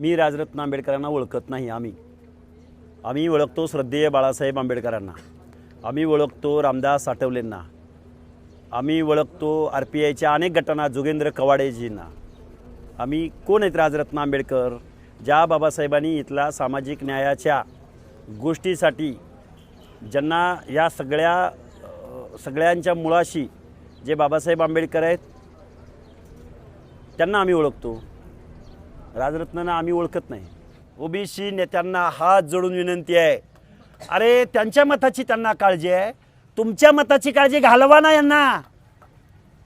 मी राजरत्न आंबेडकरांना ओळखत नाही आम्ही. आम्ही ओळखतो श्रद्धेय बाळासाहेब आंबेडकरांना. आम्ही ओळखतो रामदास आठवलेंना. आम्ही ओळखतो आर पी आयच्या अनेक गटांना जोगेंद्र कवाडेजींना. आम्ही कोण आहेत राजरत्न आंबेडकर? ज्या बाबासाहेबांनी इथला सामाजिक न्यायाच्या गोष्टीसाठी ज्यांना या सगळ्या सगळ्यांच्या मुळाशी जे बाबासाहेब आंबेडकर आहेत त्यांना आम्ही ओळखतो. राजरत्नांना आम्ही ओळखत नाही. ओबीसी नेत्यांना हात जोडून विनंती आहे. अरे त्यांच्या मताची त्यांना काळजी आहे. तुमच्या मताची काळजी घालवा ना यांना.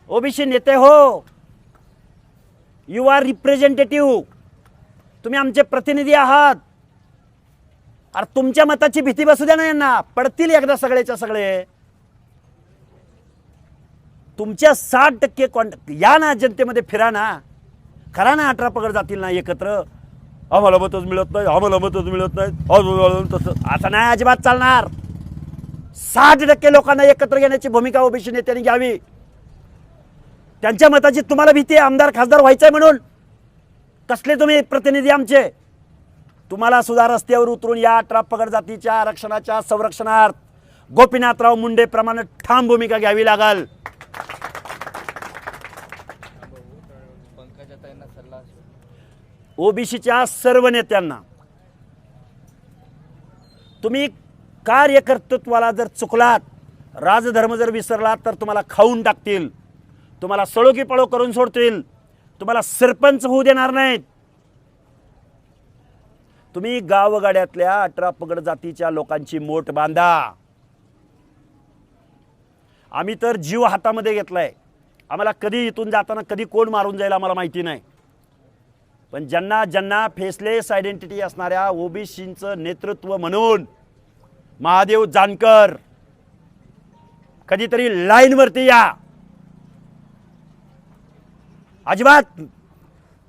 ओबीसी नेते हो. यू आर रिप्रेझेंटेटिव्ह तुम्ही आमचे प्रतिनिधी आहात. अरे तुमच्या मताची भीती बसू द्या ना यांना. पडतील एकदा सगळेच्या सगळे. तुमच्या साठ टक्के कॉन्ट या ना जनतेमध्ये फिरा ना. खरा ना अठरा पगड जातील ना एकत्र. आम्हाला मतच मिळत नाही आम्हाला मतच मिळत नाही. तसं. असं नाही अजिबात चालणार. साठ टक्के लोकांना एकत्र घेण्याची भूमिका ओबीसी नेत्यांनी घ्यावी. त्यांच्या मताची तुम्हाला भीती आहे आमदार खासदार व्हायचंय म्हणून. कसले तुम्ही प्रतिनिधी आमचे? तुम्हाला सुद्धा रस्त्यावर उतरून या अठरा पगड जातीच्या आरक्षणाच्या संरक्षणार्थ गोपीनाथराव मुंडे प्रमाणे ठाम भूमिका घ्यावी लागल. ओबीसीच्या सर्व नेत्यांना. तुम्ही कार्यकर्तृत्वाला जर चुकलात राजधर्म जर विसरलात तर तुम्हाला खाऊन टाकतील. तुम्हाला सळोकी पळो करून सोडतील. तुम्हाला सरपंच होऊ देणार नाहीत. तुम्ही गावगाड्यातल्या अठरा पगड जातीच्या लोकांची मोठ बांधा. आम्ही तर जीव हातामध्ये घेतलाय. आम्हाला कधी इथून जाताना कधी कोण मारून जाईल आम्हाला माहिती नाही. पण ज्यांना ज्यांना फेसलेस आयडेंटिटी असणाऱ्या ओबीसींचं नेतृत्व म्हणून महादेव जानकर कधीतरी लाईनवरती या. अजिबात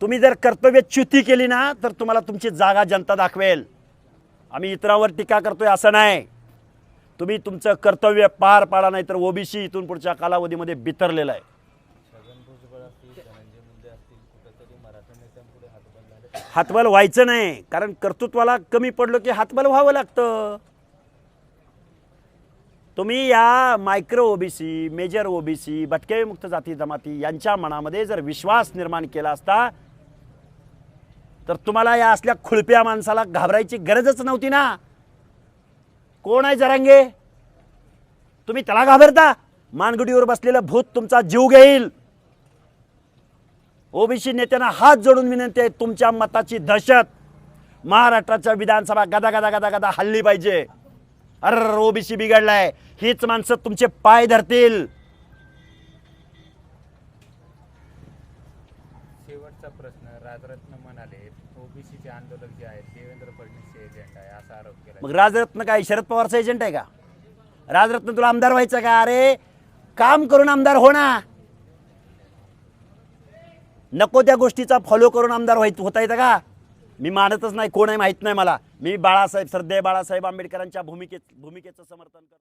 तुम्ही जर कर्तव्य च्युती केली ना तर तुम्हाला तुमची जागा जनता दाखवेल. आम्ही इतरांवर टीका करतोय असं नाही. तुम्ही तुमचं कर्तव्य पार पाडा नाही तर ओबीसी इथून पुढच्या कालावधीमध्ये बितरलेलं आहे. हातबल व्हायचं नाही कारण कर्तृत्वाला कमी पडलो की हातबल व्हावं लागतं. तुम्ही या मायक्रो ओबीसी मेजर ओबीसी भटके मुक्त जाती जमाती यांच्या मनामध्ये जर विश्वास निर्माण केला असता तर तुम्हाला या असल्या खुळप्या माणसाला घाबरायची गरजच नव्हती ना. कोण आहे जरांगे? तुम्ही त्याला घाबरता? मानगुडीवर बसलेलं भूत तुमचा जीव घेईल. ओबीसी नेत्यांना हात जोडून विनंती आहे तुमच्या मताची दहशत. महाराष्ट्राच्या विधानसभा गदा गदा गदा गदा हल्ली पाहिजे. अर ओबीसी बिघडलाय. हीच माणसं तुमचे पाय धरतील. शेवटचा प्रश्न राजरत्न म्हणाले ओबीसीचे आंदोलक जे आहेत देवेंद्र फडणवीसचे एजंट आहे असा आरोप केला. मग राजरत्न काय शरद पवारचा एजंट आहे का? राजरत्न तुला आमदार व्हायचं का? अरे काम करून आमदार हो ना नको त्या गोष्टीचा फॉलो करून आमदार व्हायचं होता येतं का? मी मानतच नाही कोण आहे माहीत नाही मला. मी बाळासाहेब श्रद्धेय बाळासाहेब आंबेडकरांच्या भूमिकेत भूमिकेचं समर्थन करतो.